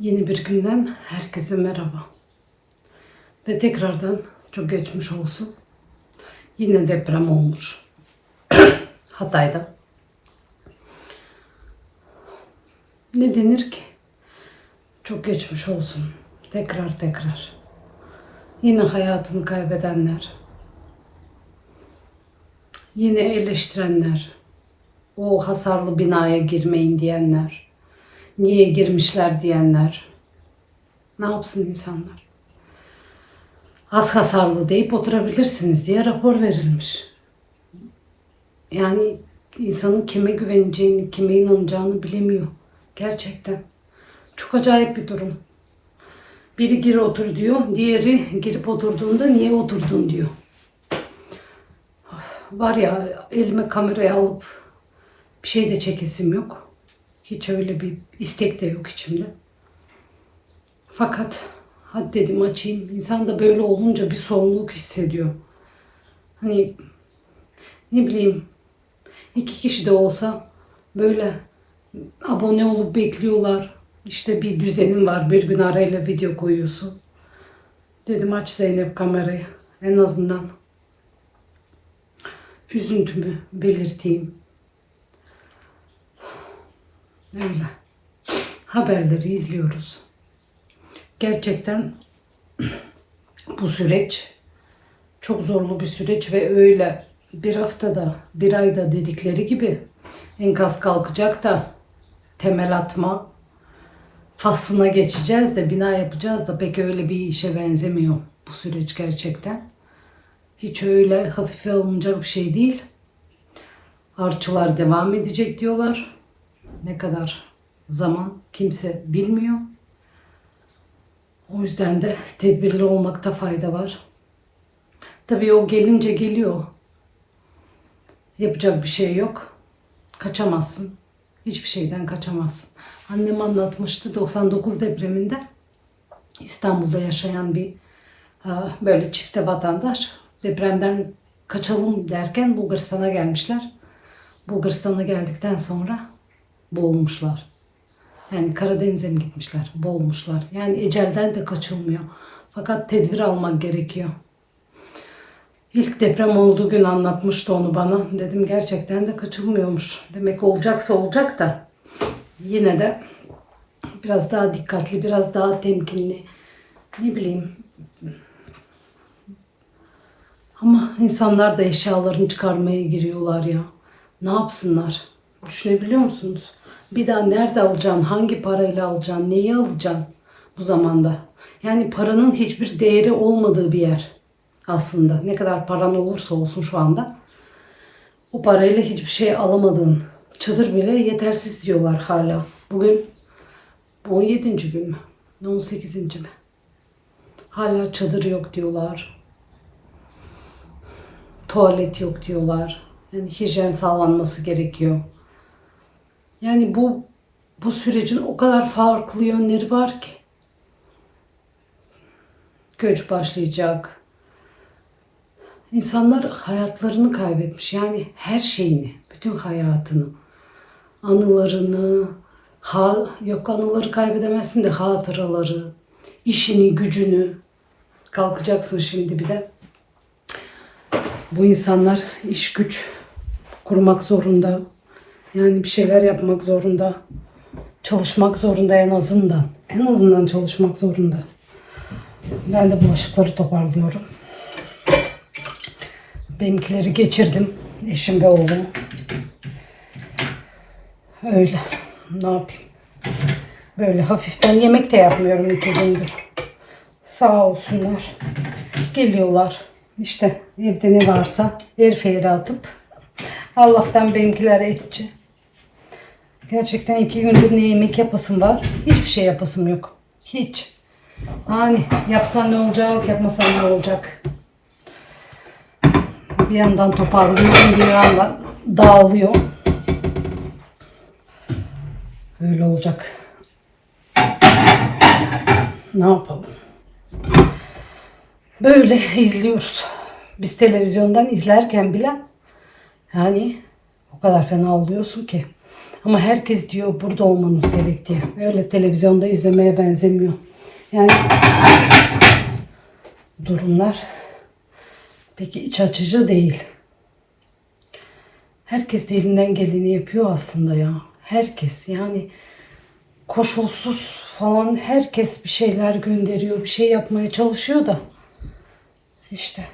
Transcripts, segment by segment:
Yeni bir günden herkese merhaba. Ve tekrardan çok geçmiş olsun. Yine deprem olmuş. Hatay'da. Ne denir ki? Çok geçmiş olsun. Tekrar tekrar. Yine hayatını kaybedenler. Yine eleştirenler. O hasarlı binaya girmeyin diyenler niye girmişler diyenler. Ne yapsın insanlar? Az hasarlı deyip oturabilirsiniz diye rapor verilmiş. Yani insanın kime güveneceğini, kime inanacağını bilemiyor. Gerçekten. Çok acayip bir durum. Biri gir otur diyor, diğeri girip oturduğunda niye oturdun diyor. Var ya elime kamerayı alıp bir şey de çekesim yok. Hiç öyle bir istek de yok içimde. Fakat hadi dedim açayım. İnsan da böyle olunca bir sorumluluk hissediyor. Hani ne bileyim iki kişi de olsa böyle abone olup bekliyorlar. İşte bir düzenim var. Bir gün arayla video koyuyorsun. Dedim aç Zeynep kamerayı. En azından üzüntümü belirteyim. Öyle. Haberleri izliyoruz. Gerçekten bu süreç çok zorlu bir süreç ve öyle bir haftada, bir ayda dedikleri gibi enkaz kalkacak da temel atma faslına geçeceğiz de bina yapacağız da pek öyle bir işe benzemiyor bu süreç gerçekten. Hiç öyle hafife alınacak bir şey değil. Arçılar devam edecek diyorlar. Ne kadar zaman kimse bilmiyor. O yüzden de tedbirli olmakta fayda var. Tabii o gelince geliyor. Yapacak bir şey yok. Kaçamazsın. Hiçbir şeyden kaçamazsın. Annem anlatmıştı 99 depreminde İstanbul'da yaşayan bir ha, böyle çifte vatandaş depremden kaçalım derken Bulgaristan'a gelmişler. Bulgaristan'a geldikten sonra boğulmuşlar. Yani Karadeniz'e mi gitmişler? Boğulmuşlar. Yani ecelden de kaçılmıyor. Fakat tedbir almak gerekiyor. İlk deprem olduğu gün anlatmıştı onu bana. Dedim gerçekten de kaçılmıyormuş. Demek olacaksa olacak da yine de biraz daha dikkatli, biraz daha temkinli. Ne bileyim. Ama insanlar da eşyalarını çıkarmaya giriyorlar ya. Ne yapsınlar? Düşünebiliyor musunuz? Bir daha nerede alacaksın? Hangi parayla alacaksın? Neyi alacaksın bu zamanda? Yani paranın hiçbir değeri olmadığı bir yer aslında. Ne kadar paran olursa olsun şu anda. O parayla hiçbir şey alamadığın çadır bile yetersiz diyorlar hala. Bugün 17. gün mü? 18. mi? Hala çadır yok diyorlar. Tuvalet yok diyorlar. Yani hijyen sağlanması gerekiyor. Yani bu bu sürecin o kadar farklı yönleri var ki. Göç başlayacak. İnsanlar hayatlarını kaybetmiş. Yani her şeyini, bütün hayatını, anılarını, ha, yok anıları kaybedemezsin de hatıraları, işini, gücünü. Kalkacaksın şimdi bir de. Bu insanlar iş güç kurmak zorunda. Yani bir şeyler yapmak zorunda. Çalışmak zorunda en azından. En azından çalışmak zorunda. Ben de bulaşıkları toparlıyorum. Benimkileri geçirdim. Eşim ve oğlum. Öyle. Ne yapayım? Böyle hafiften yemek de yapmıyorum iki gündür. Sağ olsunlar. Geliyorlar. İşte evde ne varsa airfryer'e atıp Allah'tan benimkiler etçi. Gerçekten iki gündür ne yemek yapasım var. Hiçbir şey yapasım yok. Hiç. Hani yapsan ne olacak, yapmasan ne olacak. Bir yandan toparlıyorum, bir yandan dağılıyor. Böyle olacak. Ne yapalım? Böyle izliyoruz. Biz televizyondan izlerken bile yani o kadar fena oluyorsun ki. Ama herkes diyor burada olmanız gerek diye. Öyle televizyonda izlemeye benzemiyor. Yani durumlar peki iç açıcı değil. Herkes de elinden geleni yapıyor aslında ya. Herkes yani koşulsuz falan herkes bir şeyler gönderiyor, bir şey yapmaya çalışıyor da işte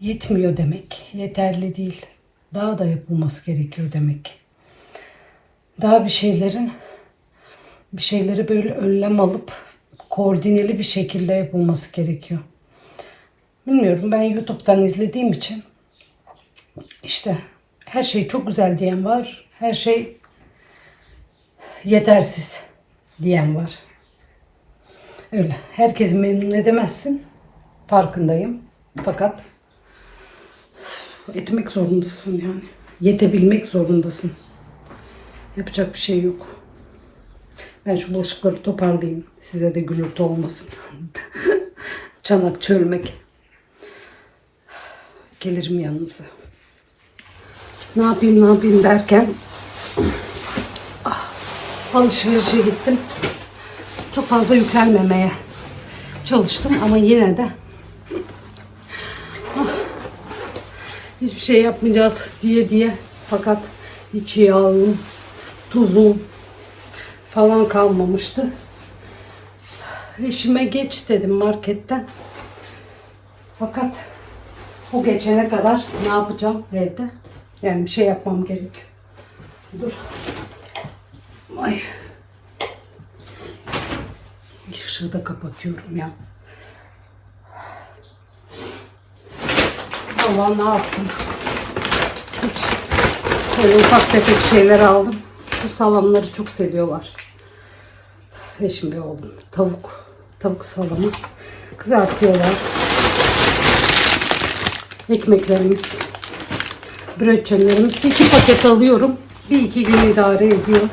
yetmiyor demek, yeterli değil. Daha da yapılması gerekiyor demek. Daha bir şeylerin bir şeyleri böyle önlem alıp koordineli bir şekilde yapılması gerekiyor. Bilmiyorum ben YouTube'dan izlediğim için işte her şey çok güzel diyen var. Her şey yetersiz diyen var. Öyle. Herkesi memnun edemezsin. Farkındayım. Fakat etmek zorundasın yani. Yetebilmek zorundasın. Yapacak bir şey yok. Ben şu bulaşıkları toparlayayım. Size de gürültü olmasın. Çanak çölmek. Gelirim yanınıza. Ne yapayım ne yapayım derken ah, alışverişe gittim. Çok fazla yüklenmemeye çalıştım ama yine de ah, hiçbir şey yapmayacağız diye diye fakat hiç yağım, tuzum falan kalmamıştı. Eşime geç dedim marketten. Fakat o geçene kadar ne yapacağım evde? Yani bir şey yapmam gerekiyor. Dur. Ay. Işığı da kapatıyorum ya. Allah ne yaptım? Hiç böyle ufak tefek şeyler aldım. Şu salamları çok seviyorlar. Eşim ve oğlum. Tavuk. Tavuk salamı. Kızartıyorlar. Ekmeklerimiz. Brötçenlerimiz. iki paket alıyorum. Bir iki gün idare ediyor.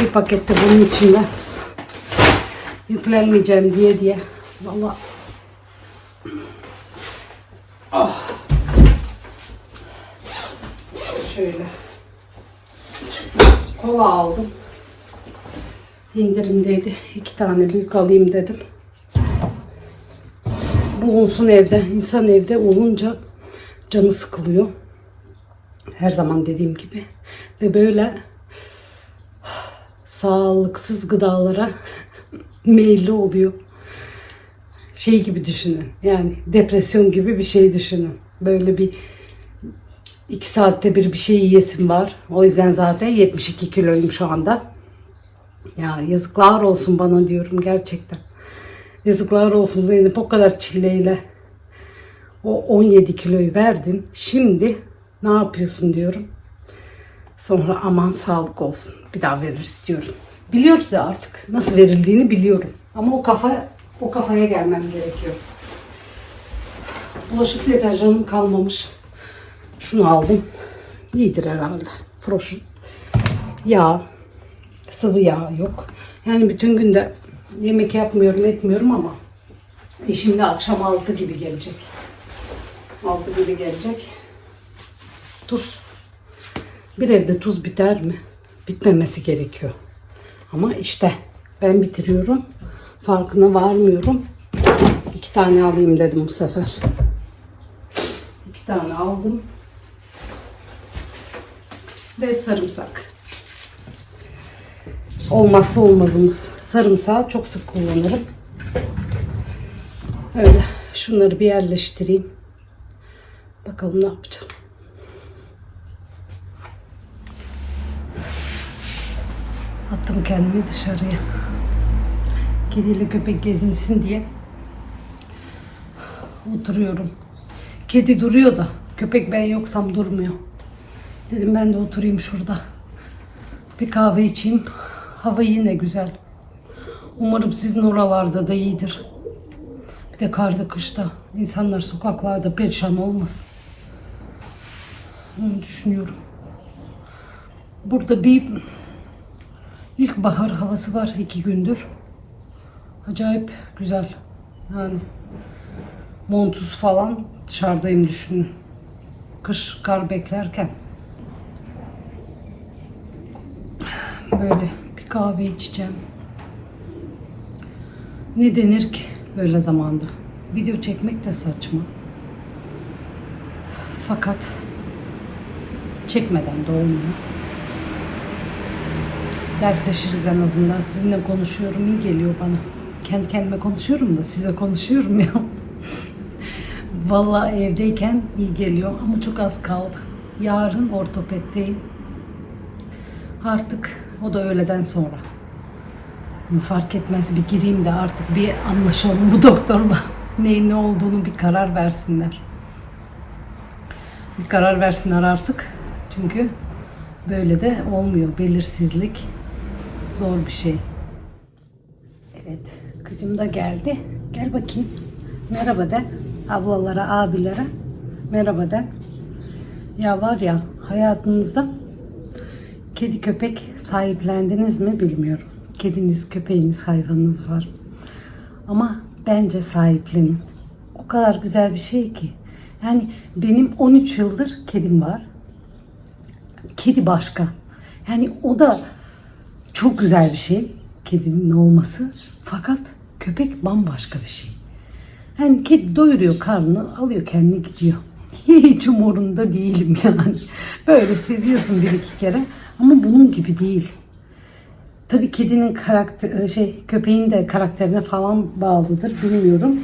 Bir pakette bunun içinde. Yüklenmeyeceğim diye diye. Vallahi Ah. Şöyle. Kola aldım. İndirimdeydi. İki tane büyük alayım dedim. Bulunsun evde. İnsan evde olunca canı sıkılıyor. Her zaman dediğim gibi. Ve böyle sağlıksız gıdalara meyilli oluyor. Şey gibi düşünün. Yani depresyon gibi bir şey düşünün. Böyle bir iki saatte bir bir şey yiyesim var. O yüzden zaten 72 kiloyum şu anda. Ya yazıklar olsun bana diyorum gerçekten. Yazıklar olsun Zeynep o kadar çileyle o 17 kiloyu verdin. Şimdi ne yapıyorsun diyorum. Sonra aman sağlık olsun. Bir daha veririz diyorum. Biliyoruz ya artık nasıl verildiğini biliyorum. Ama o kafa o kafaya gelmem gerekiyor. Bulaşık deterjanım kalmamış. Şunu aldım. İyidir herhalde. Froş'un. Yağ. Sıvı yağ yok. Yani bütün günde yemek yapmıyorum etmiyorum ama eşim de akşam 6 gibi gelecek. 6 gibi gelecek. Tuz. Bir evde tuz biter mi? Bitmemesi gerekiyor. Ama işte ben bitiriyorum. Farkına varmıyorum. İki tane alayım dedim bu sefer. İki tane aldım. Ve sarımsak. Olmazsa olmazımız. Sarımsağı çok sık kullanırım. Öyle. Şunları bir yerleştireyim. Bakalım ne yapacağım. Attım kendimi dışarıya. Kediyle köpek gezinsin diye oturuyorum. Kedi duruyor da köpek ben yoksam durmuyor. Dedim ben de oturayım şurada. Bir kahve içeyim. Hava yine güzel. Umarım sizin oralarda da iyidir. Bir de karda kışta insanlar sokaklarda perişan olmasın. Onu düşünüyorum. Burada bir ilkbahar havası var iki gündür. Acayip güzel. Yani montsuz falan dışarıdayım düşünün. Kış kar beklerken. Böyle bir kahve içeceğim. Ne denir ki böyle zamanda? Video çekmek de saçma. Fakat çekmeden de olmuyor. Dertleşiriz en azından. Sizinle konuşuyorum, iyi geliyor bana. Kendi kendime konuşuyorum da size konuşuyorum ya. Vallahi evdeyken iyi geliyor ama çok az kaldı. Yarın ortopeddeyim. Artık o da öğleden sonra. Fark etmez bir gireyim de artık bir anlaşalım bu doktorla. Neyin ne olduğunu bir karar versinler. Bir karar versinler artık. Çünkü böyle de olmuyor. Belirsizlik zor bir şey. Evet, kızım da geldi. Gel bakayım. Merhaba de. Ablalara, abilere. Merhaba de. Ya var ya hayatınızda kedi köpek sahiplendiniz mi bilmiyorum. Kediniz, köpeğiniz, hayvanınız var. Ama bence sahiplenin. O kadar güzel bir şey ki. Yani benim 13 yıldır kedim var. Kedi başka. Yani o da çok güzel bir şey kedinin olması. Fakat köpek bambaşka bir şey. Yani kedi doyuruyor karnını, alıyor kendini gidiyor. Hiç umurunda değilim yani. Böyle seviyorsun bir iki kere ama bunun gibi değil. Tabii kedinin karakter şey köpeğin de karakterine falan bağlıdır bilmiyorum.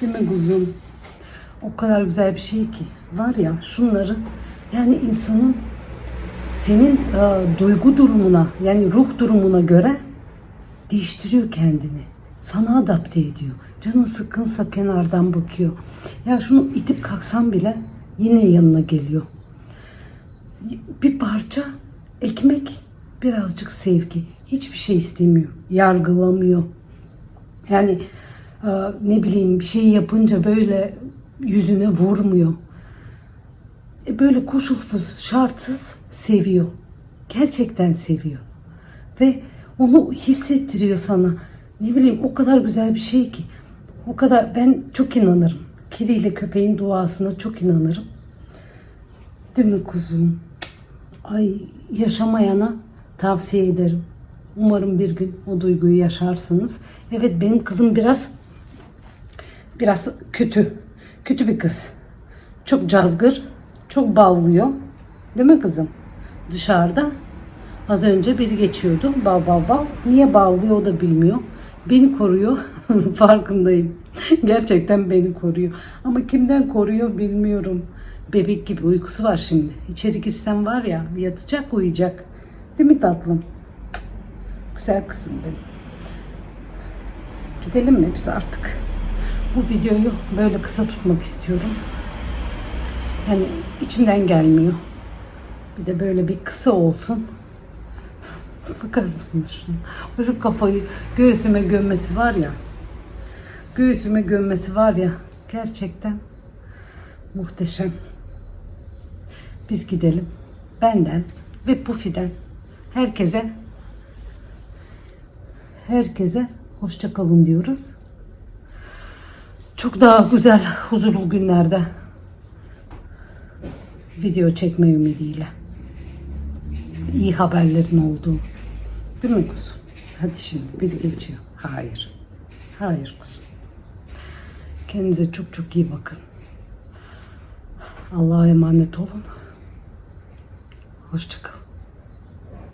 Değil mi kuzum? O kadar güzel bir şey ki var ya şunları yani insanın senin e, duygu durumuna yani ruh durumuna göre değiştiriyor kendini. Sana adapte ediyor. Canın sıkkınsa kenardan bakıyor. Ya şunu itip kalksam bile yine yanına geliyor. Bir parça ekmek, birazcık sevgi. Hiçbir şey istemiyor. Yargılamıyor. Yani e, ne bileyim bir şey yapınca böyle yüzüne vurmuyor. E, böyle koşulsuz, şartsız seviyor. Gerçekten seviyor. Ve onu hissettiriyor sana. Ne bileyim o kadar güzel bir şey ki. O kadar ben çok inanırım. Kediyle köpeğin duasına çok inanırım. Değil mi kuzum? Ay yaşamayana tavsiye ederim. Umarım bir gün o duyguyu yaşarsınız. Evet benim kızım biraz biraz kötü. Kötü bir kız. Çok cazgır, çok bavlıyor. Değil mi kızım? Dışarıda az önce biri geçiyordu. Bav bav bav. Niye bavlıyor o da bilmiyor. Beni koruyor. Farkındayım. Gerçekten beni koruyor. Ama kimden koruyor bilmiyorum. Bebek gibi uykusu var şimdi. İçeri girsem var ya yatacak uyuyacak. Değil mi tatlım? Güzel kızım benim. Gidelim mi biz artık? Bu videoyu böyle kısa tutmak istiyorum. Yani içimden gelmiyor. Bir de böyle bir kısa olsun. Bakar mısınız şuna? Şu kafayı göğsüme gömmesi var ya. Göğsüme gömmesi var ya. Gerçekten muhteşem. Biz gidelim. Benden ve Pufi'den herkese herkese hoşça kalın diyoruz. Çok daha güzel, huzurlu günlerde video çekme ümidiyle. İyi haberlerin olduğu. Değil mi kuzum? Hadi şimdi biri geçiyor. Hayır. Hayır kuzum. Kendinize çok çok iyi bakın. Allah'a emanet olun. Hoşçakalın.